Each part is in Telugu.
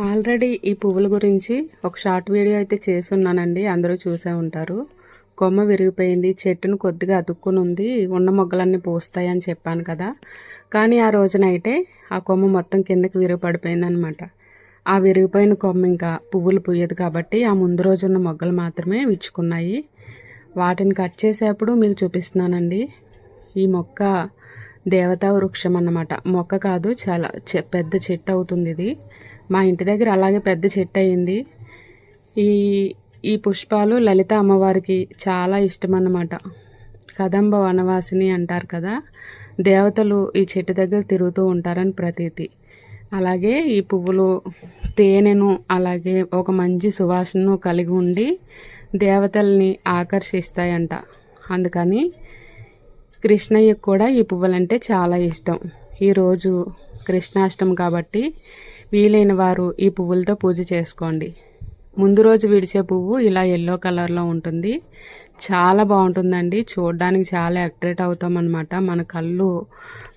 ఆల్రెడీ ఈ పువ్వుల గురించి ఒక షార్ట్ వీడియో అయితే చేసున్నానండి అందరూ చూసే ఉంటారు. కొమ్మ విరిగిపోయింది. చెట్టును కొద్దిగా అతుక్కుని ఉంది. ఉన్న మొగ్గలన్నీ పూస్తాయి అని చెప్పాను కదా. కానీ ఆ రోజునైతే ఆ కొమ్మ మొత్తం కిందకి విరిగిపడిపోయింది అనమాట ఆ విరిగిపోయిన కొమ్మ ఇంకా పువ్వులు పూయదు కాబట్టి ఆ ముందు రోజున్న మొగ్గలు మాత్రమే విచ్చుకున్నాయి. వాటిని కట్ చేసేప్పుడు మీకు చూపిస్తున్నానండి. ఈ మొక్క దేవతా వృక్షం అన్నమాట. మొక్క కాదు చాలా చె- పెద్ద చెట్టు అవుతుంది ఇది. మా ఇంటి దగ్గర అలాగే పెద్ద చెట్టు అయింది. ఈ ఈ పుష్పాలు లలిత అమ్మవారికి చాలా ఇష్టం అన్నమాట కదంబ వనవాసిని అంటారు కదా దేవతలు ఈ చెట్టు దగ్గర తిరుగుతూ ఉంటారని ప్రతీతి. అలాగే ఈ పువ్వులు తేనెను అలాగే ఒక మంచి సువాసనను కలిగి ఉండి దేవతల్ని ఆకర్షిస్తాయంట. అందుకని కృష్ణయ్యకు కూడా ఈ పువ్వులంటే చాలా ఇష్టం. ఈరోజు కృష్ణాష్టమి కాబట్టి వీలైన వారు ఈ పువ్వులతో పూజ చేసుకోండి. ముందు రోజు విడిచే పువ్వు ఇలా ఎల్లో కలర్లో ఉంటుంది. చాలా బాగుంటుందండి. చూడడానికి చాలా అట్రాక్ట్ అవుతాం అనమాట మన కళ్ళు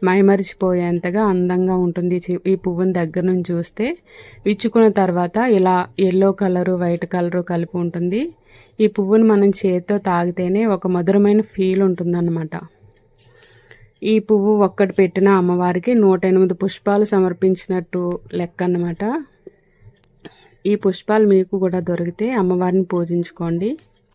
మైమరిచిపోయేంతగా అందంగా ఉంటుంది ఈ పువ్వుని దగ్గర నుంచి చూస్తే. విచ్చుకున్న తర్వాత ఇలా ఎల్లో కలరు వైట్ కలరు కలిపి ఉంటుంది. ఈ పువ్వుని మనం చేతితో తాగితేనే ఒక మధురమైన ఫీల్ ఉంటుందన్నమాట. ఈ పువ్వు ఒక్కటి పెట్టిన అమ్మవారికి నూట ఎనిమిది పుష్పాలు సమర్పించినట్టు లెక్క అన్నమాట ఈ పుష్పాలు మీకు కూడా దొరికితే అమ్మవారిని పూజించుకోండి.